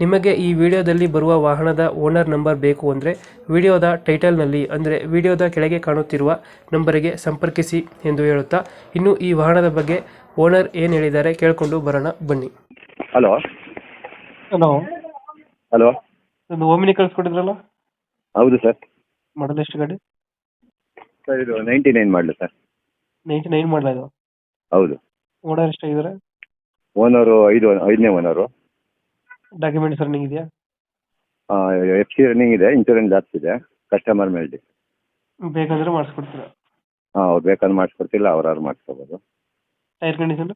ನಿಮಗೆ ಈ ವಿಡಿಯೋದಲ್ಲಿ ಬರುವ ವಾಹನದ ಓನರ್ ನಂಬರ್ ಬೇಕು ಅಂದರೆ ವಿಡಿಯೋದ ಟೈಟಲ್ನಲ್ಲಿ ಅಂದರೆ ವಿಡಿಯೋದ ಕೆಳಗೆ ಕಾಣುತ್ತಿರುವ ನಂಬರಿಗೆ ಸಂಪರ್ಕಿಸಿ ಎಂದು ಹೇಳುತ್ತಾ ಇನ್ನು ಈ ವಾಹನದ ಬಗ್ಗೆ ಓನರ್ ಏನು ಹೇಳಿದ್ದಾರೆ ಕೇಳಿಕೊಂಡು ಬರೋಣ ಬನ್ನಿ. ಹಲೋ. ಹಲೋ. ಹಲೋ. ಒಂದು ಓಮಿನಿ ಕಳಿಸ್ಕೊಟ್ಟಿದ್ರಲ್ಲ? ಹೌದು ಸರ್. ಮಾಡಲ್ ಎಷ್ಟು ಗಾಡಿ? ಸರ್ ಇದು ninety nine model sir. Ninety nine model ಇದು? ಹೌದು. ಓನರ್ ಎಷ್ಟಾಗಿದ್ದಾರೆ? ಓನರು ಐದು ಐದನೇ ಓನರು. ಡಾಕ್ಯುಮೆಂಟ್ಸ್ ರನ್ನಿಂಗ್ ಇದೆಯಾ? ಎಫ್ ಸಿ ರನ್ನಿಂಗ್ ಇದೆ ಇನ್ಶೂರೆನ್ಸ್ ಜಾಸ್ತಿ ಇದೆ ಕಸ್ಟಮರ್ ಮೇಲೆ ಬೇಕಂದ್ರೆ ಮಾಡಿಸ್ಕೊಡ್ತೀರಾ? ಹಾಂ ಅವ್ರು ಬೇಕಾದ್ರೆ ಮಾಡಿಸ್ಕೊಡ್ತಿಲ್ಲ ಅವ್ರವ್ರು ಮಾಡಿಸ್ಕೋಬೋದು. ಟೈರ್ ಕಂಡೀಷನ್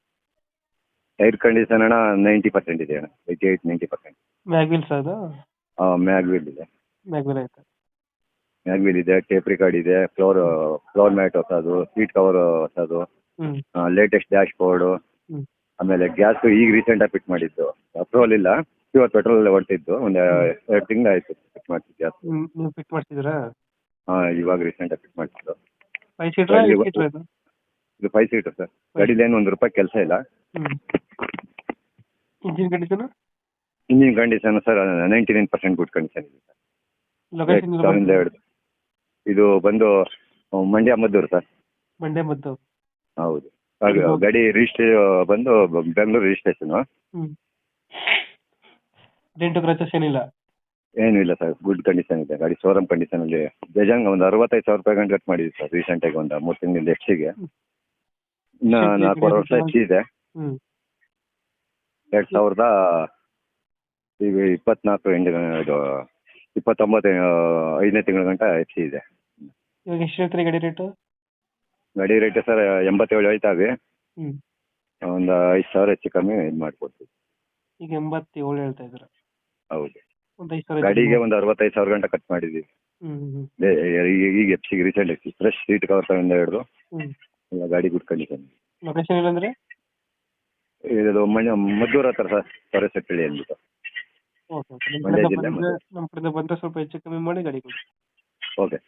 ಟೈರ್ ಕಂಡೀಷನ್ ಅಣ್ಣ ನೈಂಟಿ ಪರ್ಸೆಂಟ್ ಇದೆ ಅಣ್ಣ eighty eight ninety percent mag wheels ಅದು ಮ್ಯಾಗ್ವಿಲ್ ಇದೆ. ಮ್ಯಾಗ್ವಿಲ್ ಆಯ್ತು? ಮ್ಯಾಗ್ ವೀಲ್ ಇದೆ ಟೇಪ್ ರಿಕಾರ್ಡ್ ಇದೆ ಫ್ಲೋರ್ ಫ್ಲೋರ್ ಮ್ಯಾಟ್ ಹೊಸದು ಸೀಟ್ ಕವರ್ ಹೊಸದು ಹ್ಞೂ ಲೇಟೆಸ್ಟ್ ಡ್ಯಾಶ್ ಬೋರ್ಡು ಆಮೇಲೆ ಗ್ಯಾಸ್ ಈಗ ರೀಸೆಂಟಾಗಿ ಫಿಟ್ ಮಾಡಿದ್ದು. ಅಪ್ರೂವಲ್ ಇಲ್ಲ. ಪ್ಯೂರ್ ಪೆಟ್ರೋಲ್ ಹೊರಟಿದ್ದು ಒಂದು ಎರಡು ತಿಂಗಳು ಆಯಿತು ಫಿಟ್ ಮಾಡ್ತಿದ್ದು ಗ್ಯಾಸ್ ನೀವು ಫಿಟ್ ಮಾಡ್ತಿದ್ದೀರಾ? ಹಾಂ ಇವಾಗ ರೀಸೆಂಟಾಗಿ ಫಿಟ್ ಮಾಡ್ತಿದ್ದು. ಫೈವ್ ಸೀಟ್ರಾ ಗಾಡಿ ಏಟ್ ಸೀಟ್ರಾ ಇದು? ಇದು ಫೈವ್ ಸೀಟರ್ ಸರ್ ಗಾಡೀಲಿ ಏನು ಒಂದು ರೂಪಾಯಿ ಕೆಲಸ ಇಲ್ಲ. Engine condition engine condition sir ninety nine percent good condition ಇದೆ ಸರ್ ಲೊಕೇಶನ್ ಸಾವಿರದ ಎರಡು ಇದು ಬಂದು ಆ, ಮಂಡ್ಯ ಮದ್ದೂರು ಸರ್ ಮಂಡ್ಯ ಮದ್ದೂರ್. ಹೌದು. ಹಾಗೆ ಗಾಡಿ ರಿಜಿಸ್ಟ್ರೇ ಬಂದು ಬೆಂಗಳೂರು ರಿಜಿಸ್ಟ್ರೇಷನ್ ಹ್ಞೂ ಡೆಂಟು ಕ್ರಚಸ್ ಏನಿಲ್ಲ. ಏನೂ ಇಲ್ಲ ಸರ್ ಗುಡ್ ಕಂಡೀಷನ್ ಇದೆ. ಗಾಡಿ ಶೋರೂಮ್ ಕಂಡೀಷನಲ್ಲಿ ಜಜಂಗ್ ಒಂದು ಅರವತ್ತೈದು ಸಾವಿರ ರೂಪಾಯಿ ಗಂಟೆ ಕಟ್ ಮಾಡಿದ್ವಿ ಸರ್ ರೀಸೆಂಟ್ ಆಗಿ ಒಂದು ಮೂರು ತಿಂಗಳಿಂದ ಹೆಚ್ಚಿಗೆ. ಇನ್ನು ನಾಲ್ಕೂವರೆ ವರ್ಷ ಇದೆ ಹ್ಞೂ ಎರಡು ಸಾವಿರದ ಈಗ ಇಪ್ಪತ್ನಾಲ್ಕು ಎಂಟು ಇದು ಇಪ್ಪತ್ತೊಂಬತ್ತು ಐದನೇ ತಿಂಗಳ ಗಂಟ ಹೆಚ್ಚಿದೆ. ಇದೆ ಇವಾಗ ಎಷ್ಟು ಹೇಳ್ತೀರಿ ಗಾಡಿ ರೇಟು ಗಾಡಿ ರೇಟ್ ಸರ್ ಎಂಬತ್ತೇಳು ಹೇಳ್ತಾವೆ. ಹ್ಞೂ ಒಂದು ಐದು ಸಾವಿರ ಹೆಚ್ಚು ಕಮ್ಮಿ ಇದು ಮಾಡಿಕೊಡ್ತೀವಿ. ಈಗ ಎಂಬತ್ತೇಳು ಹೇಳ್ತಾ ಇದ್ದೀರಾ. ಹೌದು. ಒಂದು ಐದು ಸಾವಿರ ಗಾಡಿಗೆ ಒಂದು ಅರವತ್ತೈದು ಸಾವಿರ ಗಂಟೆ ಕಟ್ ಹ್ಞೂ ಏ- ಏ- ಈಗ ಎಫ್ ಸಿಗೆ ರೀಸೆಂಟ್ ಫ್ರೆಶ್ ಸೀಟ್ ಕವರ್ ತಗೊಂಡು ಹಿಡಿದು ಹ್ಞೂ ಎಲ್ಲ ಗಾಡಿ ಗುಡ್ ಕಂಡೀಷನ್ ಲೊಕೇಶನ್ ಇಲ್ಲಂದ್ರೆ ಇದು ಮದ್ದೂರು ಹತ್ರ ಸರ್ ಸೊರೆಸೆಟ್ಟಳ್ಳಿ ಅಂದ್ಬಿಟ್ಟು. ಓಕೆ ಓಕೆ ಮಂಡ್ಯ ಜಿಲ್ಲೆ ನಮ್ಮ ಕಡೆಯಿಂದ ಬಂದರೆ ಸ್ವಲ್ಪ ಹೆಚ್ಚು ಕಮ್ಮಿ ಮಾಡಿ ಗಾಡಿ ಕೊಡಿ. ಓಕೆ